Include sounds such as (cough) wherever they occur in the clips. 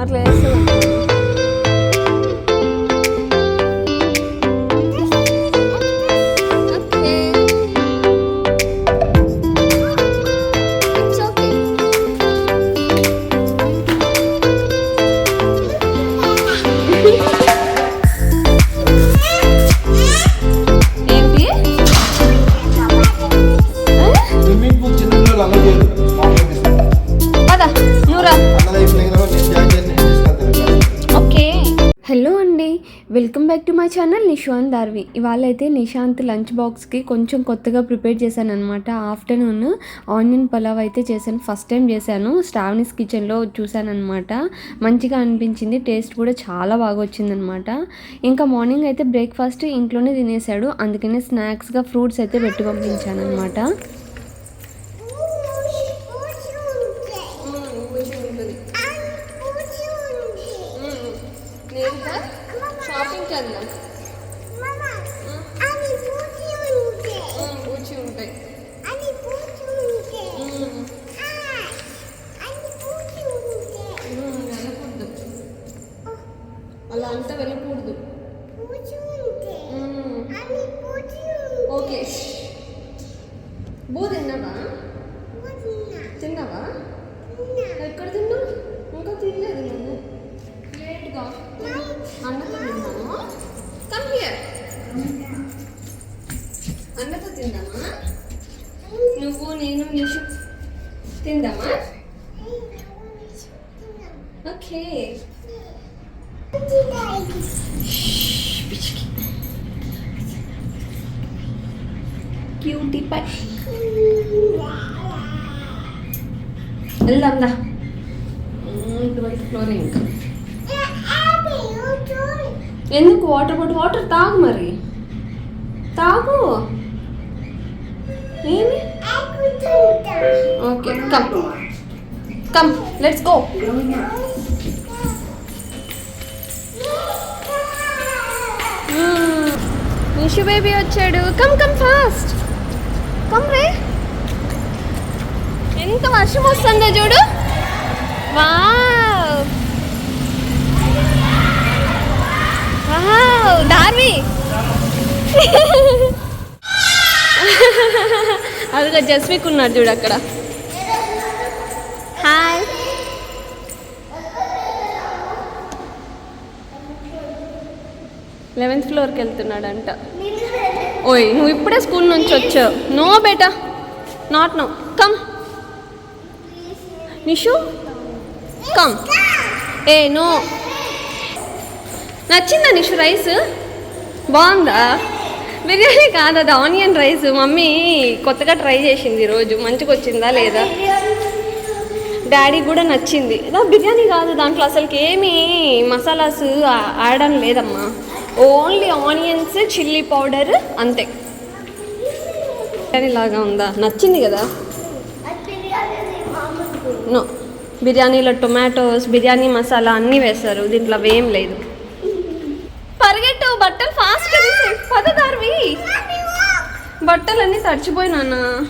అట్లా వేస్తుంది welcome back to my channel Nishant Darvi. ఇవాళ అయితే నిశాంత్ లంచ్ బాక్స్కి కొంచెం కొత్తగా ప్రిపేర్ చేశాను అనమాట ఆఫ్టర్నూన్ ఆనియన్ పలావ్ అయితే చేశాను. ఫస్ట్ టైం చేశాను. శ్రావణిస్ కిచెన్లో చూశాను అనమాట మంచిగా అనిపించింది. టేస్ట్ కూడా చాలా బాగా వచ్చిందనమాట ఇంకా మార్నింగ్ అయితే బ్రేక్ఫాస్ట్ ఇంట్లోనే తినేశాడు. అందుకనే స్నాక్స్గా ఫ్రూట్స్ అయితే పెట్టి పంపించాను అనమాట క్యూటీ పై వెళ్దాం దా. ఇటువైపు ఇంకా ఎందుకు వాటర్ బాటిల్ వాటర్ తాగు మరి. తాగు. ఏమి? Okay come. Come let's go. Nishu baby వచ్చాడు. Come come fast. కమ్ రే. ఎంత వర్షం వస్తుందో చూడు. వావ్. వావ్ దార్వి (laughs) అదిగా జస్విక్ ఉన్నాడు చూడు అక్కడ. హాయ్. లెవెన్త్ ఫ్లోర్కి వెళ్తున్నాడంట. ఓయ్ నువ్వు ఇప్పుడే స్కూల్ నుంచి వచ్చావు. No beta. Not no come Nishu? Come A no నచ్చిందా నిషు రైస్? బాగుందా? బిర్యానీ కాదు? అది ఆనియన్ రైస్. మమ్మీ కొత్తగా ట్రై చేసింది ఈరోజు. మంచిగా వచ్చిందా లేదా? డాడీ కూడా నచ్చింది. బిర్యానీ కాదు దాంట్లో అసలుకి ఏమీ మసాలాస్ ఆడడం లేదమ్మా. ఓన్లీ ఆనియన్స్ చిల్లీ పౌడర్ అంతే. బిర్యానీ లాగా ఉందా? నచ్చింది కదా? నో. బిర్యానీలో టొమాటోస్ బిర్యానీ మసాలా అన్నీ వేస్తారు. దీంట్లో అవేం లేదు. పరిగెట్టు బట్టలు ఫాస్ట్గా తీసే పదదార్వి బట్టలన్నీ తడిచిపోయినా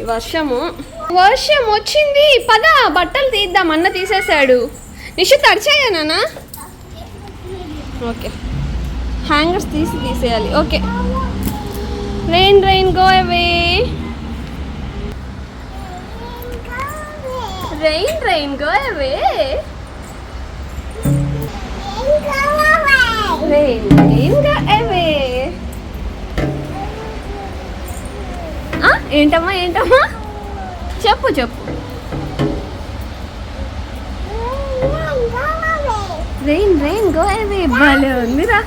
ఈ వర్షము. వర్షం వచ్చింది. పద బట్టలు తీద్దాం. అన్న తీసేశాడు. నిషు తడిచాయా నాన్న? ఓకే. హ్యాంగర్స్ తీసి తీసేయాలి. Okay. Rain rain go away. Rain rain go away. Rain rain go away. ఏంటమ్మా ఏంటమ్మా? చెప్పు చెప్పు. రెయిన్ రెయిన్ గో అవే భలే ఉందిరా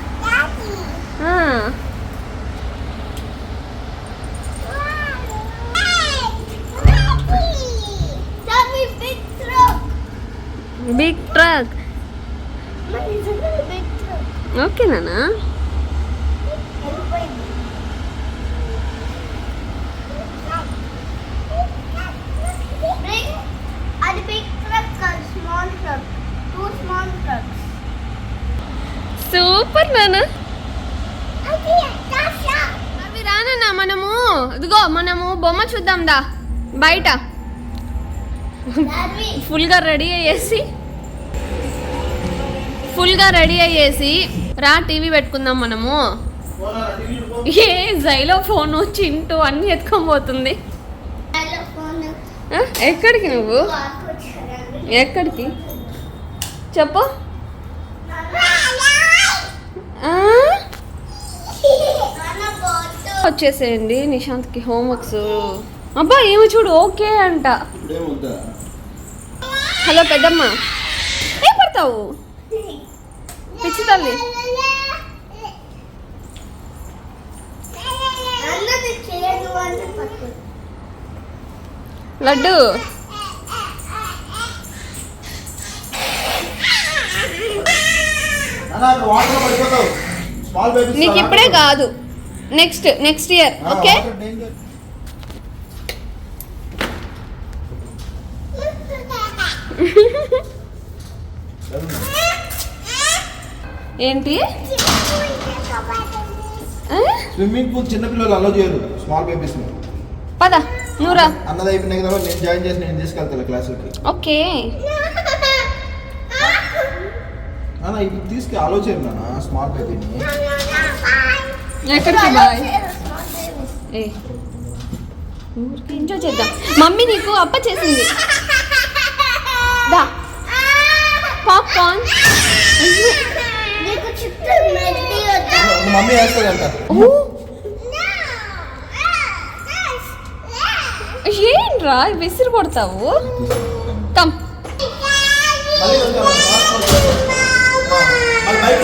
బిగ్ ట్రక్ ఓకే నానా అది బిగ్ ట్రక్ కాదు small truck two small trucks super నానా. అది అవి రానన్నా మనము. ఇదిగో మనము బొమ్మ చూద్దాం దా. బయట. ఫుల్గా రెడీ అయ్యేసి. ఫుల్గా రెడీ అయ్యేసి రా టీవీ పెట్టుకుందాం మనము. ఏ జైలో ఫోన్ చింటూ అన్నీ ఎత్తుకోబోతుంది ఎక్కడికి నువ్వు? ఎక్కడికి? చెప్పు. వచ్చేసేయండి. నిశాంత్కి హోంవర్క్స్. అబ్బా ఏమో చూడు ఓకే అంట. హలో పెద్దమ్మ. ఏం పడతావు? పిచ్చి తల్లి. లడ్డు. నీకు ఇప్పుడే కాదు. నెక్స్ట్ నెక్స్ట్ ఇయర్ ఓకే ఏంటి? స్విమ్మింగ్ పూల్ చిన్న పిల్లలు అలో చేయరు స్మాల్ బేబీస్ పద నూరా అన్నది అయిపోయినాయి కదా నేను జాయిన్ చేసి నేను తీసుకెళ్తాను క్లాసులకి ఓకే అన్న ఇప్పుడు తీసుకు చేయరు నాన్న? స్మాల్ బేబీని ఎక్కడికి బాయ్? ఏ. ఎంజాయ్ చేద్దాం. మమ్మీ నీకు అప్ప చేసింది. దా. పాప్కార్న్ మమ్మీ వేస్తుందంట ఏంట్రా విసిరి కొడతావు? Come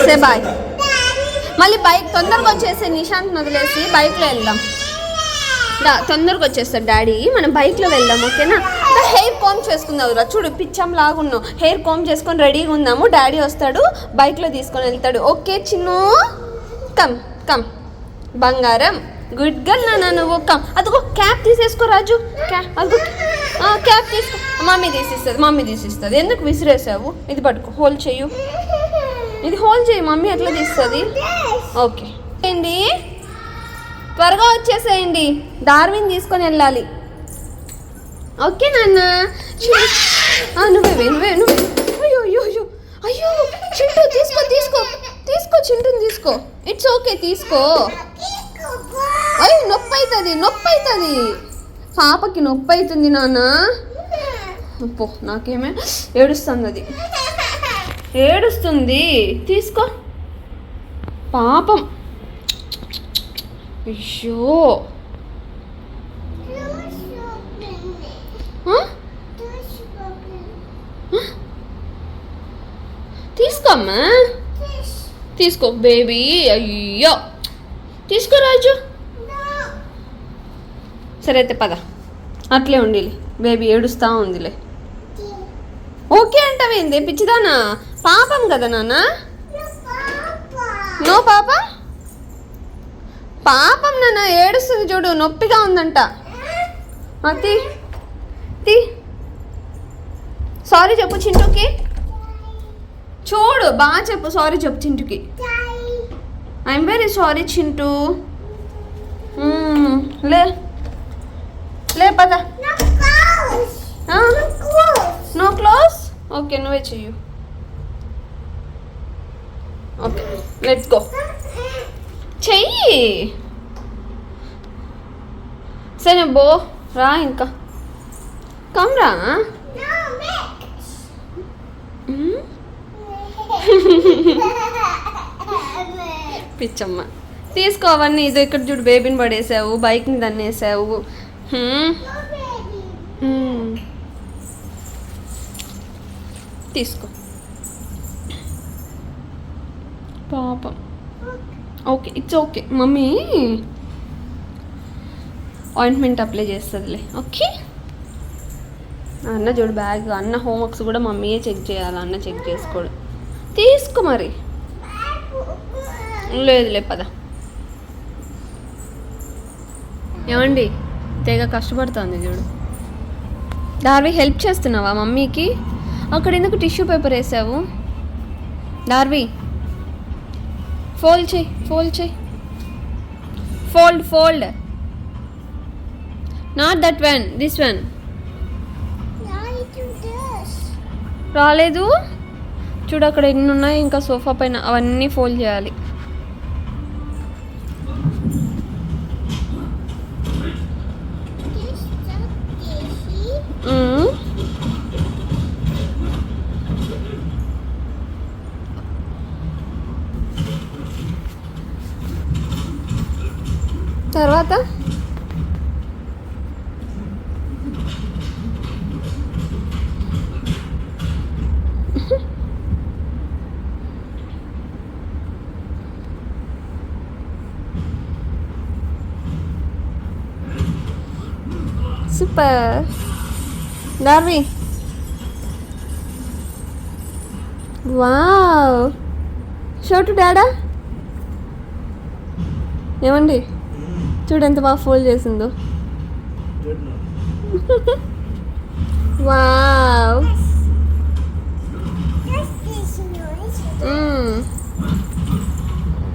say bye. మళ్ళీ బైక్ తొందరగా వచ్చేసి నిశాంత్ వదిలేసి బైక్లో వెళ్దాం. రా తొందరగా వచ్చేస్తాడు డాడీ. మనం బైక్లో వెళ్దాం ఓకేనా? హెయిర్ కామ్ చేసుకుందాం రా చూడు పిచ్చం లాగున్నావు హెయిర్ కామ్ చేసుకొని రెడీగా ఉందాము డాడీ వస్తాడు బైక్లో తీసుకొని వెళ్తాడు. ఓకే చిన్ను? Come come. బంగారం. గుడ్ గర్ల్ నాన్న నువ్వు కమ్. అదిగో క్యాప్ తీసేసుకో రాజు. క్యాప్ అదిగో. క్యాప్ తీసుకో. మమ్మీ తీసిస్తుంది మమ్మీ తీసిస్తుంది. ఎందుకు విసిరేసావు? ఇది పట్టుకో హోల్డ్ చెయ్యు. ఇది హోల్డ్ చేయి మమ్మీ ఎట్లా తీస్తుంది? ఓకే. ఏంటి? త్వరగా వచ్చేసేయండి. డార్విన్ తీసుకొని వెళ్ళాలి. ఓకే నాన్న. నువ్వే నువ్వే నువ్వే. అయ్యో అయ్యో అయ్యో. అయ్యో చింటూ తీసుకో తీసుకో. తీసుకో చింటూని తీసుకో. ఇట్స్ ఓకే తీసుకో. అయ్యో నొప్పి అవుతుంది నొప్పి అవుతుంది పాపకి నొప్పి అవుతుంది నాన్న. అప్పో నాకేమే ఏడుస్తుంది అది. ఏడుస్తుంది. తీసుకో. పాపం. అయ్యో. తీసుకోమ్మా తీసుకో బేబీ. అయ్యో. తీసుకో రాజు. సరే అయితే పద. అట్లే ఉండిలే. బేబీ ఏడుస్తా ఉందిలే. ఓకే అంటావేంది? పిచ్చిదానా? పాపం కదా నాన్న? నో పాప? పాపం నాన్న ఏడుస్తుంది చూడు నొప్పిగా ఉందంట. తీ. సారీ చెప్పు చింటూకి. చూడు బాగా చెప్పు సారీ చెప్పు చింటూకి. I'm very sorry Chintu. లే. లే పద. నో క్లోజ్ ఓకే నువ్వే చెయ్యు. ఓకే లెట్స్ గో చెయ్యి. సరే బో రా ఇంకా. కమ్రా మ్మ్, పిచ్చమ్మ. తీసుకో అవన్నీ. ఇది ఇక్కడ చూడు బేబీని పడేసావు బైక్ని దన్నేసావు హ్మ్, మ్మ్. తీసుకో. పాపం. Okay it's okay mummy ointment apply చేస్తుందిలే okay అన్న చూడు బ్యాగ్ అన్న హోంవర్క్స్ కూడా మమ్మీయే చెక్ చేయాలి అన్న చెక్ చేసుకోడు. తీసుకో మరి. లేదులే పద. ఏమండి తెగ కష్టపడుతుంది చూడు. డార్వి హెల్ప్ చేస్తున్నావా మమ్మీకి? అక్కడ ఎందుకు టిష్యూ పేపర్ వేసావు? డార్వి ఫోల్డ్ చేయి ఫోల్డ్ చేయి. Fold fold not that one this one రాలేదు. చూడు అక్కడ ఎన్ని ఉన్నాయి ఇంకా సోఫా పైన అవన్నీ ఫోల్డ్ చేయాలి. తర్వాత? సూపర్ డార్వి వావ్ షోటు డాడా ఏమండి? చూడు ఎంత బాగా ఫోల్డ్ చేసిందో. వావ్.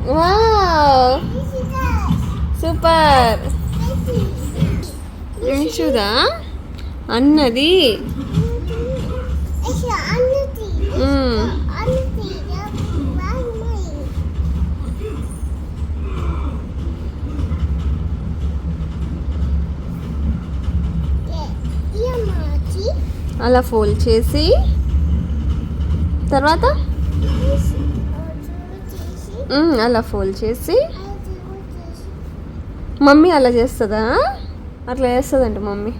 వావ్. సూపర్. చూదా అన్నది. మ్మ్. అలా ఫోల్డ్ చేసి తర్వాత? అలా ఫోల్డ్ చేసి. మమ్మీ అలా చేస్తుందా? అట్లా చేస్తుందంట mummy.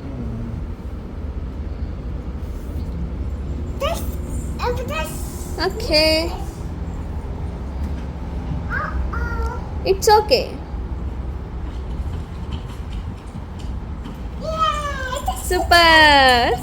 Okay. It's okay super